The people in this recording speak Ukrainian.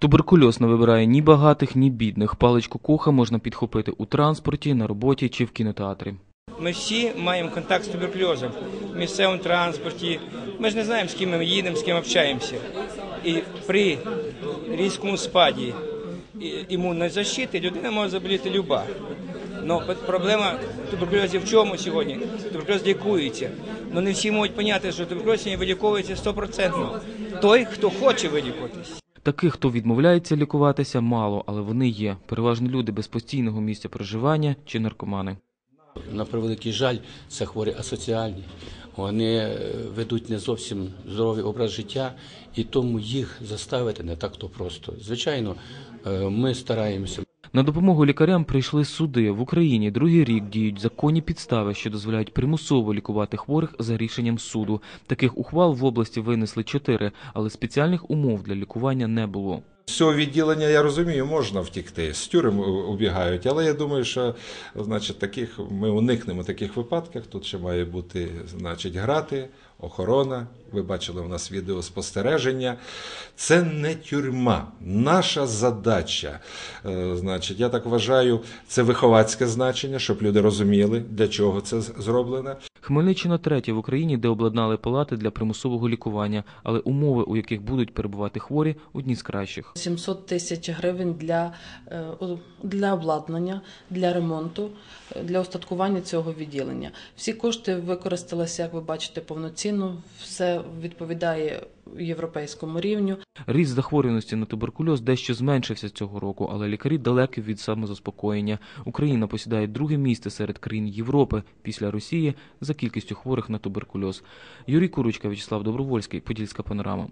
Туберкульоз не вибирає ні багатих, ні бідних. Паличку коха можна підхопити у транспорті, на роботі чи в кінотеатрі. Ми всі маємо контакт з туберкульозом в місцевому транспорті. Ми ж не знаємо, з ким ми їдемо, з ким общаємося. І при різкому спаді імунної защити людина може заболіти люба. Но пр- проблема туберкульозу в чому сьогодні? Туберкульоз лікується. але не всі можуть поняти, що туберкульоз сьогодні виліковується стопроцентно. Той, хто хоче вилікуватись. Таких, хто відмовляється лікуватися, мало, але вони є. Переважно люди без постійного місця проживання чи наркомани. На превеликий жаль, це хворі асоціальні. Вони е, ведуть не зовсім здоровий образ життя, і тому їх заставити не так то просто. Звичайно, е, ми стараємося. На допомогу лікарям прийшли суди. В Україні другий рік діють законні підстави, що дозволяють примусово лікувати хворих за рішенням суду. Таких ухвал в області винесли чотири, але спеціальних умов для лікування не було. Цього відділення я розумію, можна втікти. З тюрем убігають, але я думаю, що значить, таких ми уникнемо таких випадків. Тут ще має бути значить, грати, охорона. Ви бачили у нас відеоспостереження. Це не тюрма. Наша задача, е, значить, я так вважаю, це виховацьке значення, щоб люди розуміли, для чого це зроблено. Хмельниччина третя в Україні, де обладнали палати для примусового лікування, але умови, у яких будуть перебувати хворі, одні з кращих. 700 тисяч гривень для, е, для обладнання, для ремонту, е, для устаткування цього відділення. Всі кошти використалися, як ви бачите, повноцінно. Все відповідає європейському рівню. Ріст захворюваності на туберкульоз дещо зменшився цього року, але лікарі далекі від самозаспокоєння. Україна посідає друге місце серед країн Європи після Росії за кількістю хворих на туберкульоз. Юрій Курочка, Вячеслав Добровольський, Подільська панорама.